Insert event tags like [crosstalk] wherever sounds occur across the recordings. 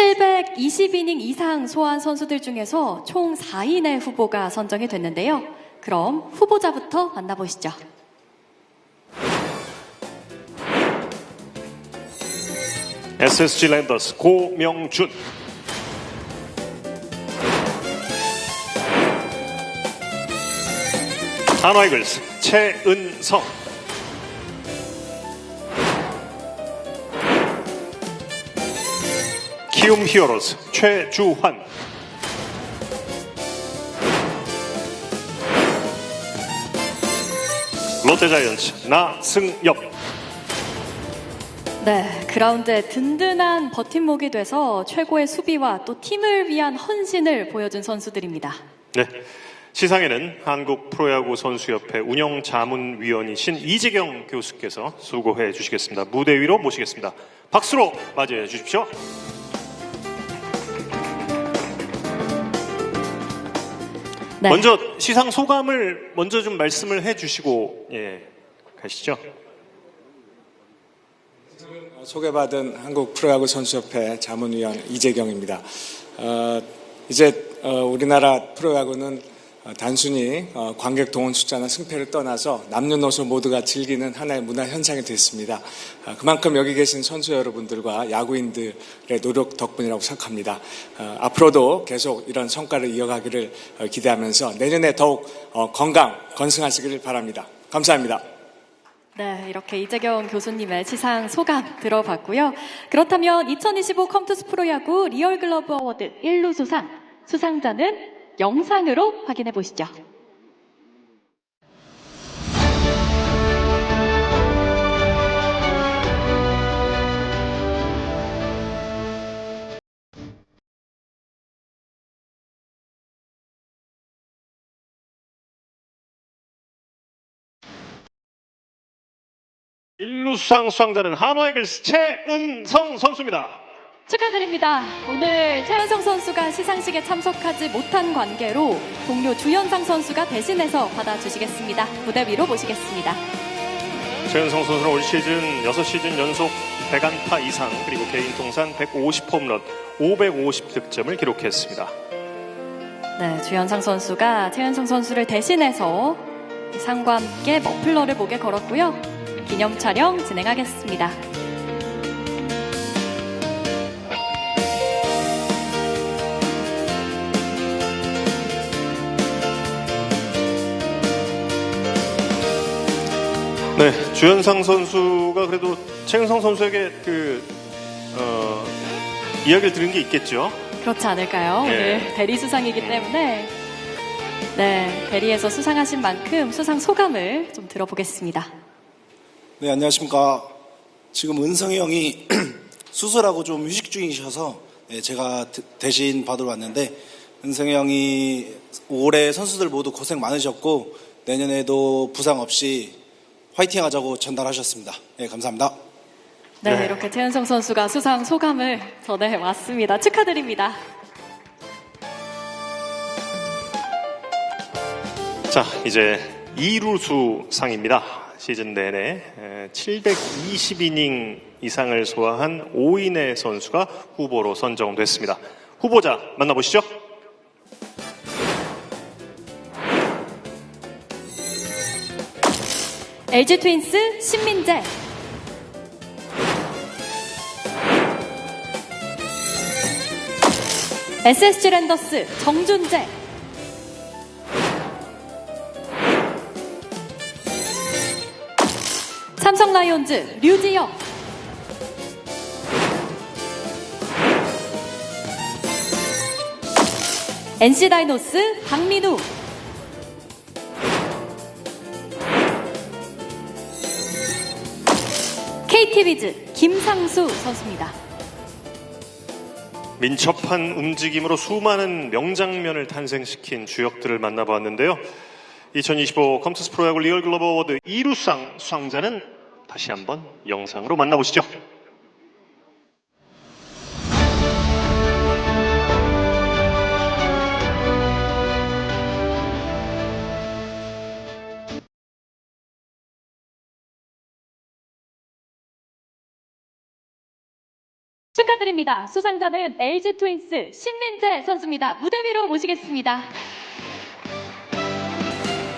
720이닝 이상 소화한 선수들 중에서 총 4인의 후보가 선정이 됐는데요. 그럼 후보자부터 만나보시죠. SSG 랜더스 고명준 한화이글스 최은성 키움 히어로즈 최주환 롯데자이언츠 나승엽 네, 그라운드에 든든한 버팀목이 돼서 최고의 수비와 또 팀을 위한 헌신을 보여준 선수들입니다. 네. 시상에는 한국 프로야구 선수협회 운영 자문위원이신 이재경 교수께서 수고해 주시겠습니다. 무대 위로 모시겠습니다. 박수로 맞이해 주십시오. 네. 먼저 시상 소감을 먼저 좀 말씀을 해 주시고 예, 가시죠. 소개받은 한국 프로야구 선수협회 자문위원 이재경입니다. 어, 이제 어, 우리나라 프로야구는 어, 단순히 어, 관객 동원 숫자나 승패를 떠나서 남녀노소 모두가 즐기는 하나의 문화 현상이 됐습니다. 어, 그만큼 여기 계신 선수 여러분들과 야구인들의 노력 덕분이라고 생각합니다. 어, 앞으로도 계속 이런 성과를 이어가기를 어, 기대하면서 내년에 더욱 어, 건강 건승하시기를 바랍니다. 감사합니다. 네, 이렇게 이재경 교수님의 시상 소감 들어봤고요. 그렇다면 2025 컴투스 프로야구 리얼글러브 어워드 1루 수상, 수상자는 영상으로 확인해 보시죠. 일루 수상 수상자는 한화이글스 최은성 선수입니다. 축하드립니다. 오늘 최현성 선수가 시상식에 참석하지 못한 관계로 동료 주현상 선수가 대신해서 받아주시겠습니다. 무대 위로 모시겠습니다. 최은성 선수는 올 시즌 6시즌 연속 100안타 이상 그리고 개인 통산 150 홈런 550 득점을 기록했습니다. 네, 주현상 선수가 최현성 선수를 대신해서 상과 함께 머플러를 목에 걸었고요. 기념 촬영 진행하겠습니다. 네, 주현상 선수가 그래도 최은성 선수에게 그 어, 이야기를 들은 게 있겠죠. 그렇지 않을까요? 예. 오늘 대리 수상이기 때문에 네, 대리에서 수상하신 만큼 수상 소감을 좀 들어보겠습니다. 네, 안녕하십니까. 지금 은성이 형이 [clears throat] 수술하고 좀 휴식 중이셔서 네, 제가 드- 대신 받으러 왔는데 은성이 형이 올해 선수들 모두 고생 많으셨고 내년에도 부상 없이 화이팅 하자고 전달하셨습니다. 네, 감사합니다. 네, 네. 이렇게 최현성 선수가 수상 소감을 전해 왔습니다. 축하드립니다. 자, 이제 이루수 상입니다. 시즌 내내 720이닝 이상을 소화한 5인의 선수가 후보로 선정됐습니다. 후보자 만나보시죠. LG 트윈스 신민재. SSG 랜더스 정준재. 삼성 라이온즈 류지영 NC 다이노스 박민우 KT 위즈 김상수 선수입니다. 민첩한 움직임으로 수많은 명장면을 탄생시킨 주역들을 만나보았는데요. 2025 컴투스 프로야구 리얼 글로벌 어워드 2루상 수상자는 다시 한번 영상으로 만나보시죠. 축하 축하드립니다. 수상자는 LG 트윈스 신민재 선수입니다. 무대 위로 모시겠습니다.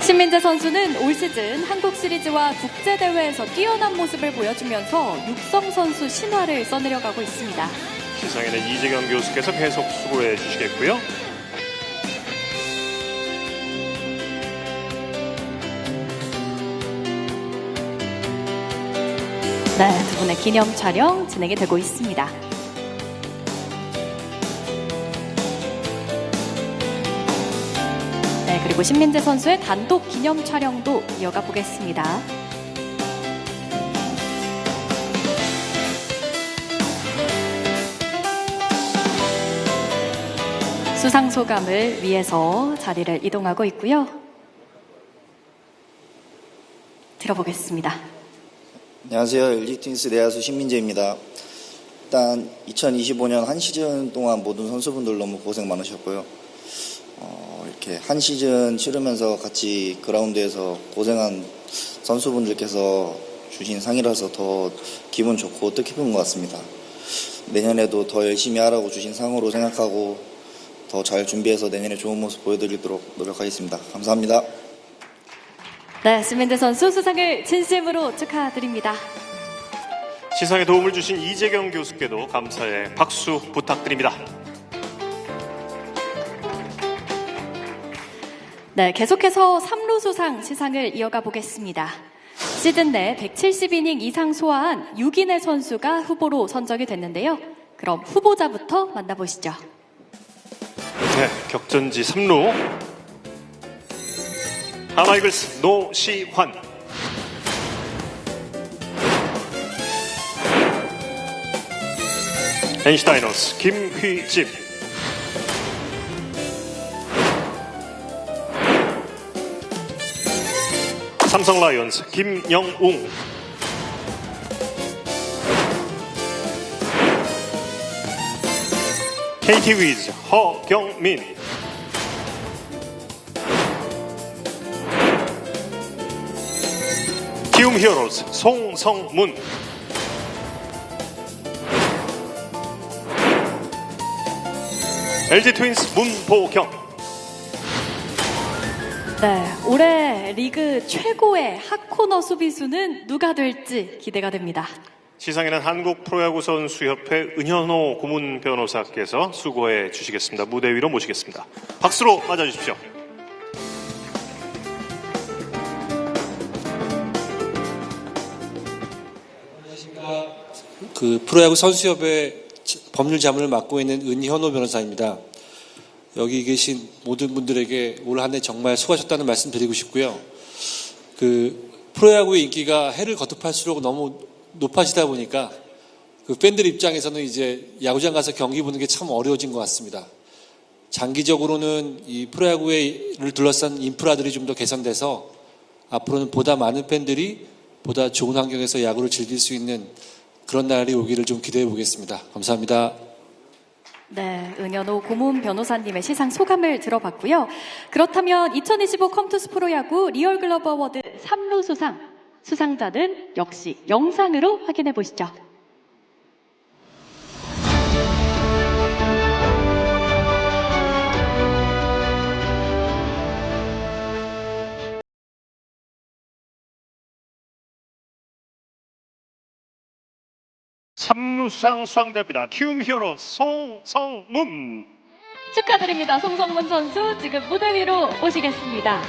신민재 선수는 올 시즌 한국 시리즈와 국제 대회에서 뛰어난 모습을 보여주면서 육성 선수 신화를 써내려가고 있습니다. 시상에는 이재경 교수께서 계속 수고해 주시겠고요. 네, 두 분의 기념 촬영 진행이 되고 있습니다. 그리고 신민재 선수의 단독 기념 촬영도 이어가 보겠습니다. 수상 소감을 위해서 자리를 이동하고 있고요. 들어보겠습니다. 안녕하세요. LG 트윈스 내야수 신민재입니다. 일단 2025년 한 시즌 동안 모든 선수분들 너무 고생 많으셨고요. 어, 이렇게 한 시즌 치르면서 같이 그라운드에서 고생한 선수분들께서 주신 상이라서 더 기분 좋고 뜻깊은 것 같습니다. 내년에도 더 열심히 하라고 주신 상으로 생각하고 더 잘 준비해서 내년에 좋은 모습 보여드리도록 노력하겠습니다. 감사합니다. 네, 신민재 선수 수상을 진심으로 축하드립니다. 시상에 도움을 주신 이재경 교수께도 감사의 박수 부탁드립니다. 네, 계속해서 3루 수상 시상을 이어가 보겠습니다. 시즌 내 170이닝 이상 소화한 6인의 선수가 후보로 선정이 됐는데요. 그럼 후보자부터 만나보시죠. 네, 격전지 3루. 하마이글스 노시환. 엔시다이너스 김휘집. 삼성 라이온스 김영웅. KT 위즈 허경민. 키움 히어로즈 송성문. LG 트윈스 문보경 네, 올해 리그 최고의 핫코너 수비수는 누가 될지 기대가 됩니다. 시상에는 한국 프로야구 선수협회 은현호 고문 변호사께서 수고해 주시겠습니다. 무대 위로 모시겠습니다. 박수로 맞아 주십시오. 그 프로야구 선수협의 법률 자문을 맡고 있는 은현호 변호사입니다. 여기 계신 모든 분들에게 올 한 해 정말 수고하셨다는 말씀 드리고 싶고요. 그 프로야구의 인기가 해를 거듭할수록 너무 높아지다 보니까 그 팬들 입장에서는 이제 야구장 가서 경기 보는 게 참 어려워진 것 같습니다. 장기적으로는 이 프로야구를 둘러싼 인프라들이 좀 더 개선돼서 앞으로는 보다 많은 팬들이 보다 좋은 환경에서 야구를 즐길 수 있는 그런 날이 오기를 좀 기대해 보겠습니다. 감사합니다. 네, 은현호 고문 변호사님의 시상 소감을 들어봤고요. 그렇다면 2025 컴투스 프로야구 리얼 글러브 어워드 3루 수상 수상자는 역시 영상으로 확인해 보시죠. 삼루상 수상자입니다. 키움 히어로 송성문 축하드립니다. 송성문 선수 지금 무대 위로 오시겠습니다.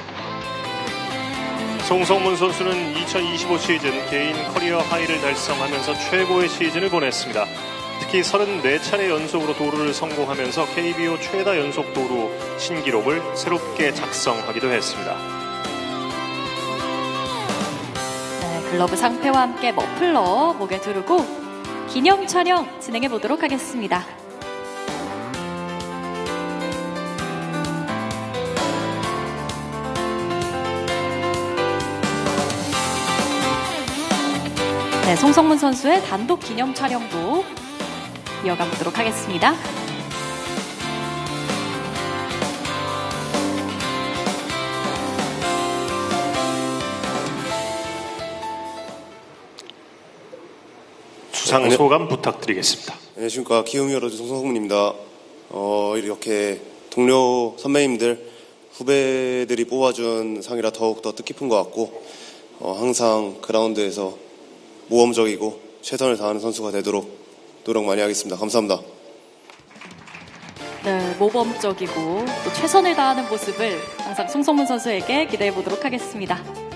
송성문 선수는 2025 시즌 개인 커리어 하이를 달성하면서 최고의 시즌을 보냈습니다. 특히 34차례 연속으로 도루를 성공하면서 KBO 최다 연속 도루 신기록을 새롭게 작성하기도 했습니다. 네, 글러브 상패와 함께 머플러 목에 두르고 기념 촬영 진행해 보도록 하겠습니다. 네, 송성문 선수의 단독 기념 촬영도 이어가 보도록 하겠습니다. 영상 아니요. 소감 부탁드리겠습니다. 안녕하십니까 기흥 여러주 송성훈입니다. 어, 이렇게 동료 선배님들 후배들이 뽑아준 상이라 더욱 더 뜻깊은 것 같고 어, 항상 그라운드에서 모험적이고 최선을 다하는 선수가 되도록 노력 많이 하겠습니다. 감사합니다. 네, 모범적이고 또 최선을 다하는 모습을 항상 송성문 선수에게 기대해 보도록 하겠습니다.